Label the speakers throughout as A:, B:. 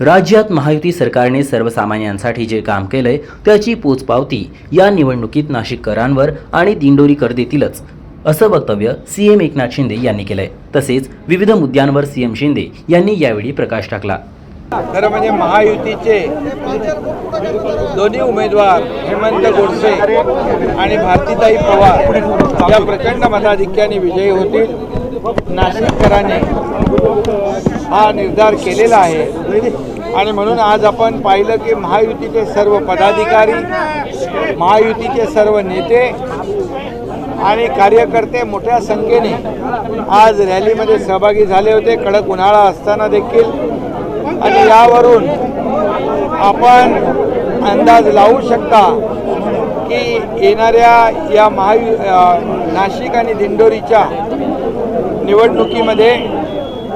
A: राज्यात महायुती सरकारने सर्वसामान्यांसाठी जे काम केलंय त्याची पोचपावती या निवडणुकीत नाशिककरांवर आणि दिंडोरीकर देतीलच असं वक्तव्य सीएम एकनाथ शिंदे यांनी केलंय. तसेच विविध मुद्द्यांवर सीएम शिंदे यांनी यावेळी प्रकाश टाकला.
B: खरं म्हणजे महायुतीचे दोन्ही उमेदवार हेमंत गोडसे आणि भारतीताई पवार या प्रचंड मताधिक्याने विजयी होतील. नाशिककरांनी हा निर्धार केलेला आहे. आणि म्हणून आज आपण पाहिलं की महायुतीचे सर्व पदाधिकारी महायुतीचे सर्व नेते आणि कार्यकर्ते मोठ्या संख्येने आज रॅलीमध्ये सहभागी झाले होते. कडक उन्हाळा असताना देखील. आणि यावरून आपण अंदाज लावू शकता की येणाऱ्या या महायु नाशिक आणि दिंडोरीच्या निवडणुकीमध्ये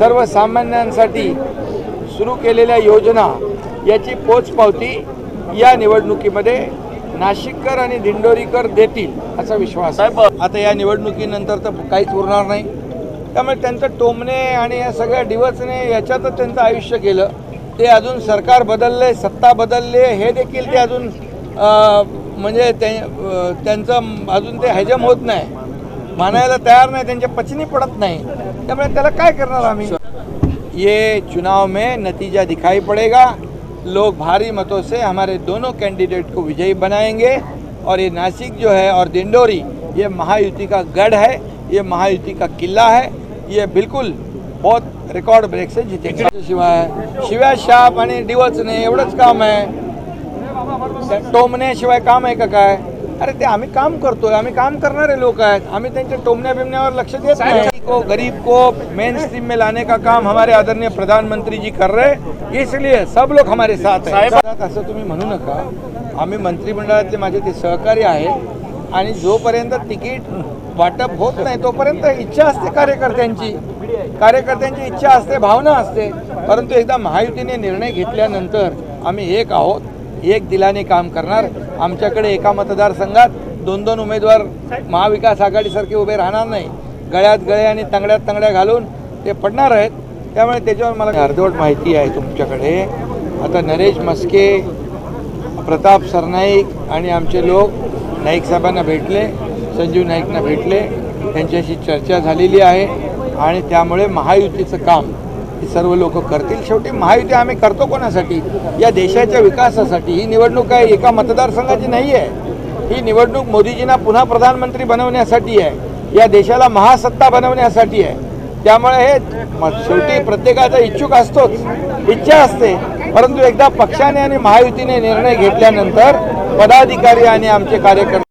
B: सर्वसामान्यांसाठी सुरू केलेल्या योजना याची पोचपावती या निवडणुकीमध्ये नाशिककर आणि दिंडोरीकर देतील असा विश्वास आहे. आता या निवडणुकीनंतर तर काहीच उरणार नाही. त्यामुळे त्यांचं टोमणे आणि या सगळ्या डिवचणे याच्यातच त्यांचं आयुष्य गेलं. ते अजून सरकार बदलले सत्ता बदलले हे देखील ते अजून म्हणजे त्यांचं अजून ते हजम होत नाही. मानायला तयार नाही त्यांच्या पचनी पडत नाही. त्यामुळे त्याला काय करणार आम्ही? ये चुनाव में नतीजा दिखाई पड़ेगा। लोग भारी मतों से हमारे दोनों कैंडिडेट को विजयी बनाएँगे। और ये नासिक जो है और दिंडोरी ये महायुति का गढ़ है ये महायुति का किला है ये बिल्कुल बहुत रिकॉर्ड ब्रेक से जीतेंगे। शिवाय। शिवाय शाप आणि डिवचणे एवढंच काम आहे टोमण्याशिवाय काम आहे का काय? अरे ते आम्ही काम करतोय आम्ही काम करणारे लोक आहेत. आम्ही त्यांच्या टोमण्या बिमण्यावर लक्ष देत नाही. को गरीब को मेन स्ट्रीम में लाने का काम हमारे आदरणीय प्रधानमंत्री जी कर रहे हैं इसलिए सब लोग हमारे साथ हैं। असं तुम्ही म्हणू नका. आम्ही मंत्रिमंडळातले माझे ते सहकारी आहेत आणि जोपर्यंत तिकीट वाटप होत नाही तोपर्यंत इच्छा असते कार्यकर्त्यांची. कार्यकर्त्यांची इच्छा असते भावना असते. परंतु एकदा महायुतीने निर्णय घेतल्यानंतर आम्ही एक आहोत. एक दिलाने काम करणार. आमच्याकडे एका मतदारसंघात दोन दोन उमेदवार महाविकास आघाडीसारखे उभे राहणार नाही. गळ्यात गळे आणि तंगड्यात तंगड्या घालून ते पडणार आहेत. त्यामुळे त्याच्यावर मला अर्धवट माहिती आहे तुमच्याकडे. आता नरेश मस्के प्रताप सरनाईक आणि आमचे लोक नाईक साहेबांना भेटले संजीव नाईकना भेटले. त्यांच्याशी चर्चा झालेली आहे आणि त्यामुळे महायुतीचं काम सर्व लोक करतील. शेवटी महायुती आम्ही करतो कोणासाठी? या देशाच्या विकासासाठी. ही निवडणूक आहे एका मतदारसंघाची नाही आहे? ही निवडणूक मोदीजींना पुन्हा प्रधानमंत्री बनवण्यासाठी आहे. या देशाला महासत्ता बनवण्यासाठी आहे. त्यामुळे हे शेवटी प्रत्येकाचा इच्छुक असतोच. इच्छा असते. परंतु एकदा पक्षाने आणि महायुतीने निर्णय घेतल्यानंतर पदाधिकारी आणि आमचे कार्यकर्ते